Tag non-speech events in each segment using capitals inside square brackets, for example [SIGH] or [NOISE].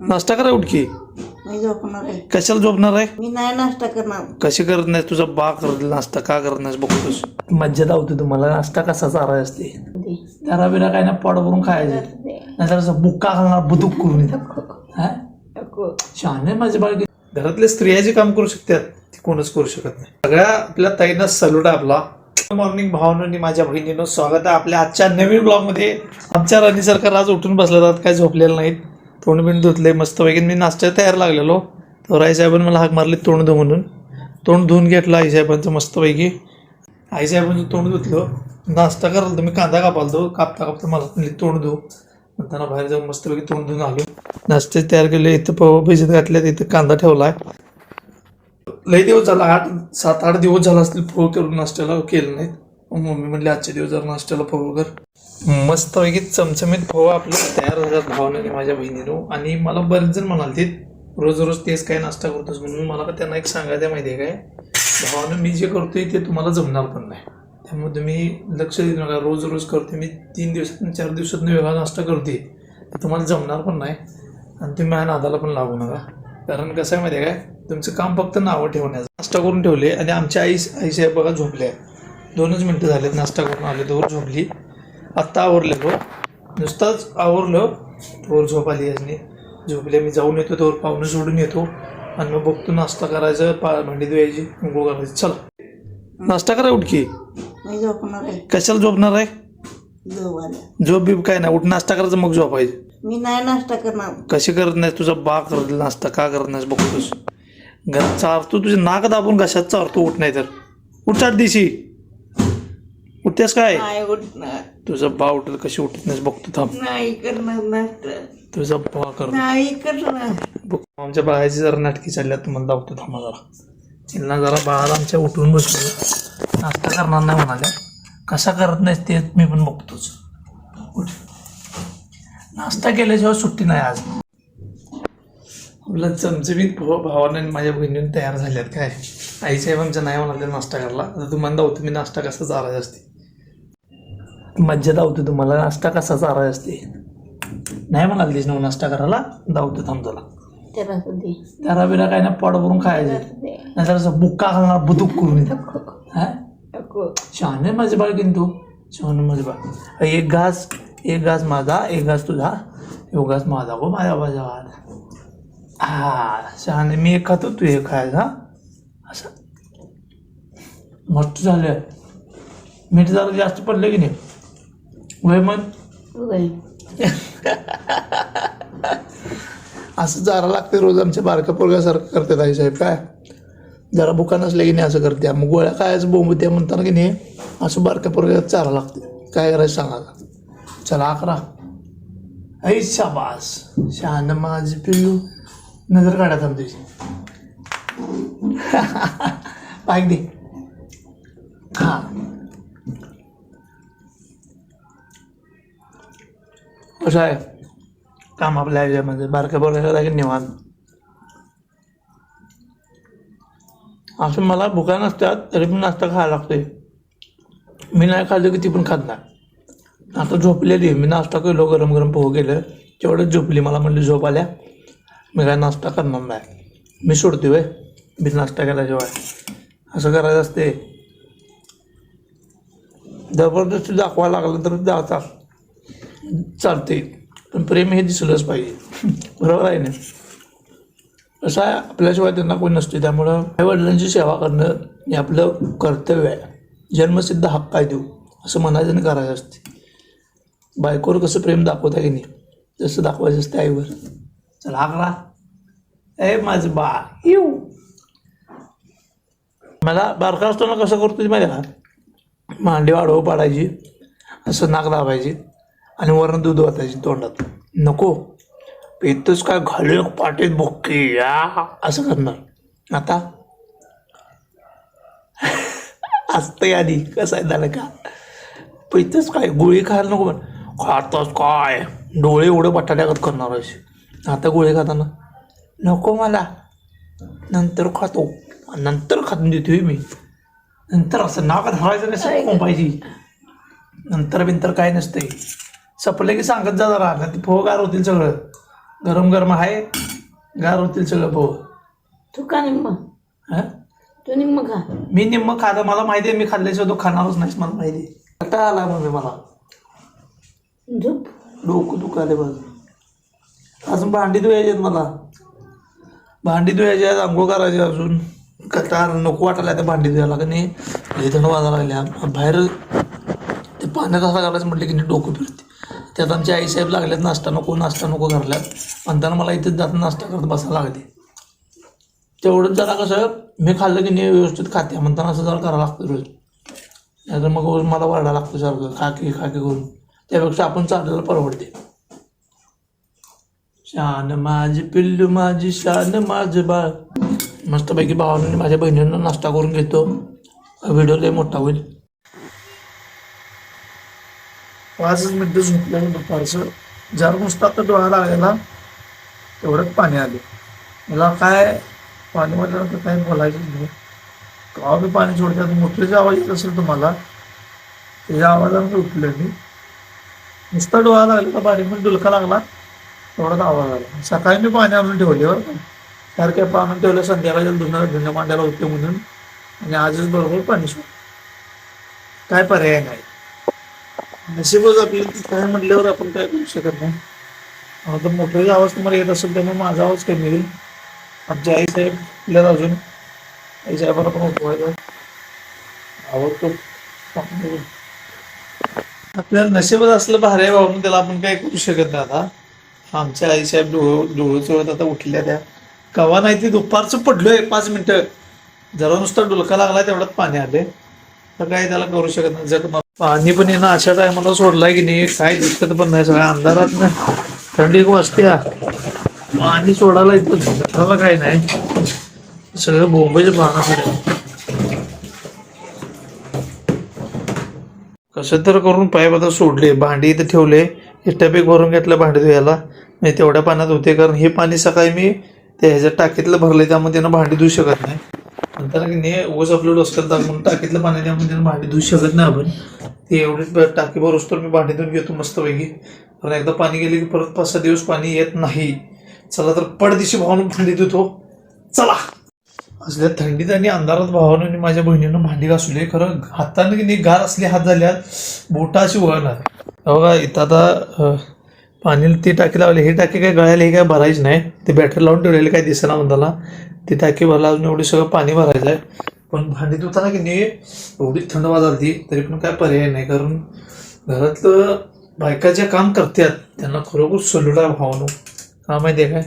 नाश्ता करा उठकी मी झोपणार आहे. कशाला झोपणार आहे? मी नाही नाश्ता करणार. कशी करत नाही तुझा बा करत नाश्ता. का करत नाहीस? बघतोस मज्जा धावते तुम्हाला. नाश्ता कसा चाराय असते. त्याला बिना काय ना पोट भरून खायचं. नाहीतर असं बुक्का घालणार बुदुक करून हा? शहाणे माझे बाळकी घरातल्या स्त्रिया जे काम करू शकतात. ते कोणच करू शकत नाही. सगळ्या आपल्या ताईंना सल्यूट आहे आपला. मॉर्निंग भावनांनी माझ्या बहिणीनं स्वागत आहे आपल्या आजच्या नवीन ब्लॉगमध्ये. आमच्या राणी सरकार आज उठून बसले जातात काय झोपलेलं नाहीत. तोंड बिंड धुतले मस्त पैकी. मी नाश्ता तयार लागलेलो. तर आईसाहेबांनी मला हाक मारली तोंड धु म्हणून. तोंड धुवून घेतलं आईसाहेबांचं मस्तपैकी आईसाहेबांचं तोंड धुतलं. नाश्ता करायला तर मी कांदा कापालतो. कापता कापता मला म्हणली तोंड धुव म्हणताना बाहेर जाऊन मस्तपैकी तोंड धुवून आलो. नाश्ते तयार केले इथं पवा भिजत घातल्यात इथं कांदा ठेवला आहे लई दिवस झाला आठ सात आठ दिवस झाला असतील फळ करून नाश्त्याला केलं नाहीत. मम्मी म्हणली आजच्या दिवस जर नाश्त्याला फळ कर मस्तपैकी चमचमीत पोहा आपलं तयार झाल्यात भावनाने माझ्या बहिणीनं. आणि मला बरेच जण म्हणाल ते रोज रोज तेच काय नाश्ता करतोस म्हणून मला का त्यांना एक सांगायचं माहिती आहे काय? भावानं मी जे करतोय ते तुम्हाला जमणार पण नाही. त्यामुळे तुम्ही लक्ष देऊ नका. रोज रोज करते मी तीन दिवसात चार दिवसात वेगळा नाश्ता करते तुम्हाला जमणार पण नाही. आणि तुम्ही माझ्या नादाला पण लागू नका. कारण कसं आहे माहिती आहे काय? तुमचं काम फक्त नावं ठेवण्याचं. नाश्ता करून ठेवले आणि आमच्या आई आईसाहेब बघा झोपल्या दोनच मिनटं झालेत नाश्ता करून आले तोवर झोपली. आत्ता आवरलेलो नुसताच आवरलं तोवर झोप आली याजने. झोपले मी जाऊन येतो तोवर पाहुणं सोडून येतो. आणि मग बघतो नाश्ता करायचं पा भांडी धुवायची अंघोळ करायची चला. नाश्ता करा उठकी. कशाला झोपणार आहे? झोप बीप काय नाही. उठ नाश्ता करायचं मग झोपायचं. मी नाही नाश्ता करणार. कशी करत नाही तुझा बा करत नाश्ता. का करत नाहीस? बघतोस. घरात चारतो तुझे नाक दाबून कशात चारतो? उठ नाही तर उठ चार दिवशी. उठतेस काय? नाही उठणार. तुझा बा उठत कशी उठत नाहीस? बघतो थांब. नाही करणार तुझा बा कर. नाही करणार. बघ आमच्या बाळाची जरा नाटकी चालल्यात तुम्हाला दावतो थांबा जरा. त्यांना जरा बाळाला आमच्या उठून बसलो नाश्ता करणार नाही म्हणाल्या. कसा करत नाहीस ते मी पण बघतोच. उठ. नाश्ता केल्याशिवाय सुट्टी नाही आज. आपलं चमचमीत भाव भावाने आणि माझ्या बहिणीने तयार झाल्यात काय? आईसाहेब आमच्या नाही म्हणाले नाश्ता करायला. आता तुम्हाला दावतो मी नाश्ता कसा चारायचा असते. मज्जा दावतो तुम्हाला. नाश्ता कसा चारायचा असते नाही म्हणालीस ना नाश्ता करायला. दावतो थांब तुला त्याला बिना काय ना पोट भरून खायचं. नाहीतर असं बुक्का घालणार बुदुक करून हा? शहाणे माझे बाळ किन तू? शहाणे माझे बाळ एक घास एक घास माझा एक घास तुझा एक घास माझा. गो माझ्या माझ्या बाळ हा शहाणे मी एक खातो तू एक खायचा हा? असं. मस्त झालं. मीठ जरा जास्त पडलं की नाही? वय मग [LAUGHS] असं जारा लागते रोज आमच्या बारक्या पोरग्यासारखं करतात आई साहेब काय? जरा बुका नसले की नाही असं करते. मग गोळ्या खायचं बोंबत्या म्हणताना की नाही असं बारक्या पोरग्यात चारा लागते काय करायचं सांगा. चला अकरा ऐ शाबास. शहाण माझी पिल्लू. नजर काढा थांब तुझी पाय दे. कसं आहे? काम आपल्या ह्याच्यामध्ये बारक्या पोरग्याला की निवांत. असं मला भुका नसतात तरी पण नाश्ता खायला लागतोय. मी नाही खाल्लं की ती पण खात नाही. आता झोपलेली मी नाश्ता केलो गरम गरम पोहू केलं. तेवढंच झोपली मला म्हणली झोप आल्या. मी काय नाश्ता करणार नाही. मी सोडते वय मी नाश्ता केल्याशिवाय असं करायचं असते जबरदस्ती दाखवायला लागलं तर जातात चालते पण प्रेम हे दिसलंच पाहिजे. बरोबर आहे ना? असं आहे आपल्याशिवाय त्यांना कोणी नसते त्यामुळं आईवडिलांची सेवा करणं हे आपलं कर्तव्य आहे. जन्मसिद्ध हक्क आहे देऊ असं मनाजन करायचं असते बायकोवर कसं प्रेम दाखवता की नाही? तसं दाखवायचं असते आईवर. चला अकरा ए माझं बा येऊ मला बारका असताना कसं करतो ते माहिती का? मांडी वाढवं पाडायची. असं नाक दाबायची. आणि वरण दूध वाटायची तोंडात. नको. पेतच काय घालू पाटीत बुक्की या. असं करणार. आता? असतं आधी. कसं आहे झालं का? पेतच काय? गोळी खायला नको पण खातच काय? डोळे एवढं बटाट्यागत करणार असे आता गोळी खाताना? नको मला. नंतर खातो. नंतर खातून देतोय मी. नंतर असं नाकात धरायचं नाही कोंबायची नंतर बिंतर काय नसतंय. सपले की सांगत जा जरा. ना ती फोगार होतील सगळं. गरम गरम आहे गार होतील सगळं भाऊ तू का निम्म? हा? तू निम्म खा. मी निम्म खातं मला माहिती आहे मी खाल्ल्याशिवाय तो खाणारच नाहीस मला माहिती आहे. कटा आला मम्मी मला. झोप. डोकं दुखाले बघ अजून भांडी धुवायची आहेत मला. भांडी धुवायची आहेत आंघोळ करायची अजून. कटार नको वाटायला त्या भांडी धुवायला का नाही. थंड वाजायला लागल्या. बाहेर ते पाण्यात असं घालायचं म्हटलं की नाही डोकं फिरते. त्यात आमची आईसाहेब लागल्यात नाश्ता नको नाश्ता नको घरल्यात. म्हणताना मला इथेच जात नाश्ता करत बसायला लागते तेवढंच जरा कसं मी खाल्लं की नाही व्यवस्थित खाते. म्हणताना असं जरा करावं लागतं रोज. नाहीतर मग मला वाढायला लागतं सारखं खाकी खाकी करून. त्यापेक्षा आपण चाललेलं परवडते. शान माझी पिल्लू माझी शान माझं बाळ. मस्तपैकी भावाने माझ्या बहिणींना नाश्ता करून घेतो. व्हिडिओ लय मोठा होईल. पाचच मिनटं झोपल्यानं दुपारचं. जर नुसतं आता डोळा लागलेला. तेवढंच पाणी आले. मला काय पाणी म्हटल्यानंतर काही बोलायचं नाही. का मी पाणी सोडतात मोठ्याचा आवाज येत असेल तुम्हाला त्याच्या आवाजानं उठलं मी. नुसता डोळा लागला तर बारीक पण डुलका लागला तेवढाच आवाज आला. सकाळी मी पाणी आणून ठेवले बरं का. सारखे आणून ठेवलं संध्याकाळी धुणं धुण्या मांडायला होते म्हणून. आणि आजच बरोबर पाणी सोड काय पर्याय नाही. नशीबच आपली काय म्हटल्यावर आपण काय करू शकत नाही. आता मोठ्याचा आवाज तुम्हाला येत असेल त्यामुळे माझा आवाज कमी येईल आमच्या आई साहेब आपल्याला अजून. आई साहेबांना पण उठवायचा आवाज तो आपल्याला नशीबच असलं भारी आहे त्याला आपण काय करू शकत नाही आता. आमच्या आई साहेब डोळ डोळं चोळत आता उठल्या त्या. कवा नाही ती दुपारचं पडलोय पाच मिनिटं. जरा नुसता डुलका लागला तेवढ्यात पाणी आले तर काय त्याला करू शकत नाही. जग पाणी पण येणं अशा टायमाला सोडलाय की नाही काय दिसत पण नाही सगळ्या अंधारात ना. थंडी एक वाजते हा. पाणी सोडायला इथं झाडाला काय नाही. सगळं बोंबईच्या पाहण्याकडे कसं तर करून पाईप आता सोडले भांडी इथे ठेवले इष्टापीक भरून घेतलं भांडी धुवायला. नाही तेवढ्या पाण्यात होते कारण हे पाणी सकाळी मी त्या ह्याच्या टाकीतलं भरलंय त्यामुळे त्यांना भांडी धुऊ शकत नाही. म्हणताना की नाही ओझ आपलं डोसक्यात म्हणून टाकीतलं पाणी द्या म्हणजे भांडी धुवू शकत नाही आपण. ते एवढी टाकीभर टाकी भरूस तर मी भांडी धुवून घेतो मस्तपैकी. कारण एकदा पाणी गेले की परत पाच सहा दिवस पाणी येत नाही. चला तर पडदिशी भावानं भांडी धुतो. चला! असल्या थंडीत आणि अंधारात भावानं आणि माझ्या बहिणीनं भांडी घासले. खरं हातानं की नाही गार असले हात झाल्यात बोटा अशी वळणार. बघा इथं आता पाणी ती टाकी लावले. हे टाकी काय गळायला हे काय भरायचं नाही. ते बॅटरी लावून ठेवलेले काय दिसेना म्हणताना ते टाकी भरला अजून एवढी सगळं पाणी भरायचं आहे पण भांडी धुताना की नाही एवढी थंड वाजली तरी पण काय पर्याय नाही. कारण घरातलं बायका जे काम करतात त्यांना खरोखर सल्यूट आहे भावानो का माहिती आहे काय?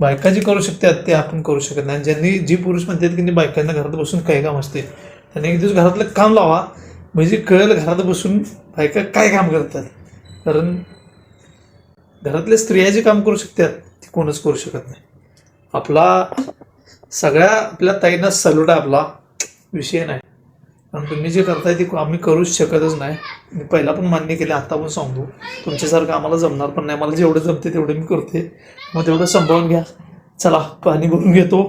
बायका जी करू शकतात ते आपण करू शकत नाही. ज्यांनी जी पुरुष म्हणतात की नाही बायकांना घरात बसून काय काम असते त्यांनी एक दिवस घरातलं काम लावा. म्हणजे कळेल घरात बसून बायका काय काम करतात. कारण घरातल्या स्त्रिया जे काम करू शकतात ते कोणच करू शकत नाही. आपला सगळ्या आपल्या ताईंना सल्यूट आपला. विषय नाही. कारण तुम्ही जे करताय ते आम्ही करूच शकतच नाही. मी पहिला पण मान्य केले आता पण सांगतो तुमच्यासारखं आम्हाला जमणार पण नाही. मला जेवढं जमते तेवढं मी करते मग तेवढं संभाळून घ्या. चला पाणी भरून घेतो.